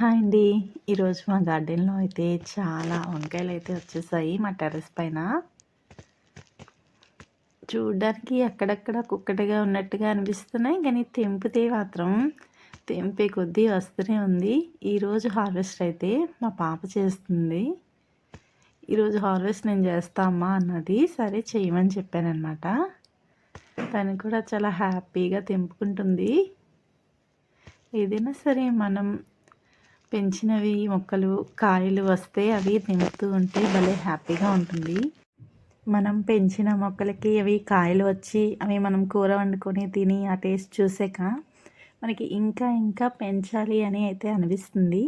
Hi అండి. ఈరోజు మా గార్డెన్లో అయితే చాలా వంకాయలు అయితే వచ్చేసాయి మా టెర్రస్ పైన. చూడ్డానికి అక్కడక్కడ కుక్కటిగా ఉన్నట్టుగా అనిపిస్తున్నాయి కానీ తెంపితే మాత్రం తెంపే కొద్దీ వస్తూనే ఉంది. ఈరోజు హార్వెస్ట్ అయితే మా పాప చేస్తుంది. ఈరోజు హార్వెస్ట్ నేను చేస్తా అన్నది. సరే చేయమని చెప్పానమాట తను కూడా చాలా హ్యాపీగా తెంపుకుంటుంది. ఏదైనా సరే మనం పెంచినవి మొక్కలు కాయలు వస్తే అవి తింటూ ఉంటే భలే హ్యాపీగా ఉంటుంది. మనం పెంచిన మొక్కలకి అవి కాయలు వచ్చి అవి మనం కూర వండుకొని తిని ఆ టేస్ట్ చూసాక మనకి ఇంకా ఇంకా పెంచాలి అని అయితే అనిపిస్తుంది.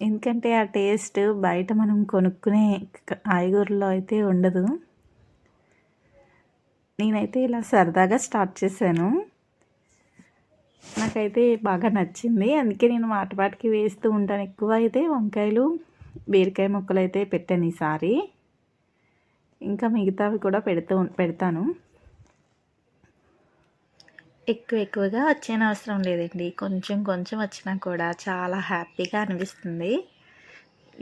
ఎందుకంటే ఆ టేస్ట్ బయట మనం కొనుక్కునే కాయగూరలో అయితే ఉండదు. నేనైతే ఇలా సరదాగా స్టార్ట్ చేశాను. నాకైతే బాగా నచ్చింది. అందుకే నేను వాటిపాటికి వేస్తూ ఉంటాను. ఎక్కువ అయితే వంకాయలు బీరకాయ ముక్కలు అయితే పెట్టాను ఈసారి. ఇంకా మిగతావి కూడా పెడుతూ పెడతాను. ఎక్కువ ఎక్కువగా వచ్చిన అవసరం లేదండి. కొంచెం కొంచెం వచ్చినా కూడా చాలా హ్యాపీగా అనిపిస్తుంది.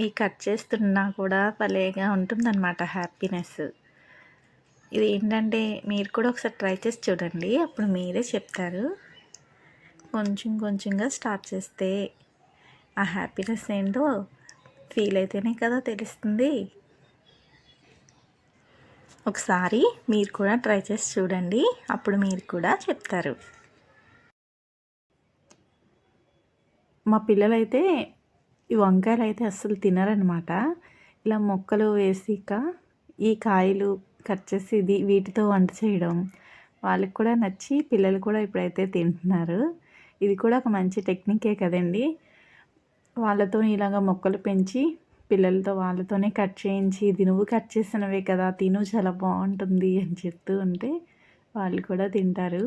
ఈ కట్ చేస్తున్నా కూడా భలేగా ఉంటుందన్నమాట హ్యాపీనెస్. ఇది ఏంటంటే మీరు కూడా ఒకసారి ట్రై చేసి చూడండి. అప్పుడు మీరే చెప్తారు. కొంచెం కొంచెంగా స్టార్ట్ చేస్తే ఆ హ్యాపీనెస్ ఏంటో ఫీల్ అయితేనే కదా తెలుస్తుంది. ఒకసారి మీరు కూడా ట్రై చేసి చూడండి. అప్పుడు మీరు కూడా చెప్తారు. మా పిల్లలైతే ఈ వంకాయలు అయితే అస్సలు తినరనమాట. ఇలా మొక్కలు వేసిక ఈ కాయలు కట్ చేసి ఇది వీటితో వంట చేయడం వాళ్ళకి కూడా నచ్చి పిల్లలు కూడా ఇప్పుడైతే తింటున్నారు. ఇది కూడా ఒక మంచి టెక్నికే కదండి. వాళ్ళతో ఇలాగ మొక్కలు పెంచి పిల్లలతో వాళ్ళతోనే కట్ చేయించి ఇది నువ్వు కట్ చేసినవే కదా తిను చాలా బాగుంటుంది అని చెప్తూ ఉంటే వాళ్ళు కూడా తింటారు.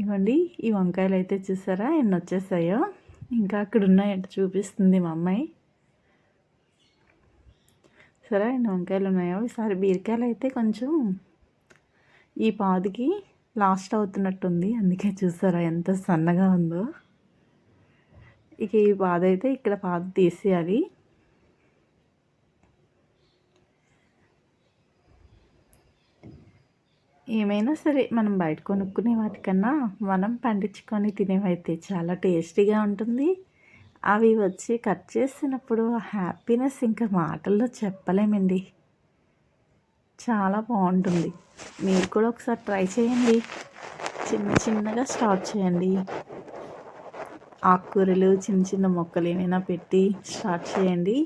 ఇవ్వండి ఈ వంకాయలు అయితే చూసారా ఎన్ని వచ్చేసాయో. ఇంకా అక్కడ ఉన్నాయంటే చూపిస్తుంది మా అమ్మాయి. సరే ఎన్ని వంకాయలు ఉన్నాయో. ఈసారి బీరకాయలు అయితే కొంచెం ఈ పాదికి లాస్ట్ అవుతున్నట్టుంది. అందుకే చూసారా ఎంత సన్నగా ఉందో. ఇక ఈ పాద అయితే ఇక్కడ పాద తీసేయాలి. ఏమైనా సరే మనం బయట కొనుక్కునే వాటికన్నా మనం పండించుకొని తినేవైతే చాలా టేస్టీగా ఉంటుంది. అవి వచ్చి కట్ చేసినప్పుడు హ్యాపీనెస్ ఇంకా మాటల్లో చెప్పలేమండి. చాలా బాగుంటుంది. మీరు కూడా ఒకసారి ట్రై చేయండి. చిన్న చిన్నగా స్టార్ట్ చేయండి. ఆకుకూరలు చిన్న చిన్న మొక్కలు ఏమైనా పెట్టి స్టార్ట్ చేయండి.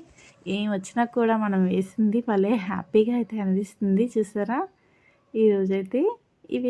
ఏం వచ్చినా కూడా మనం వేసింది భలే హ్యాపీగా అయితే అనిపిస్తుంది. చూసారా? ఈరోజైతే ఇవి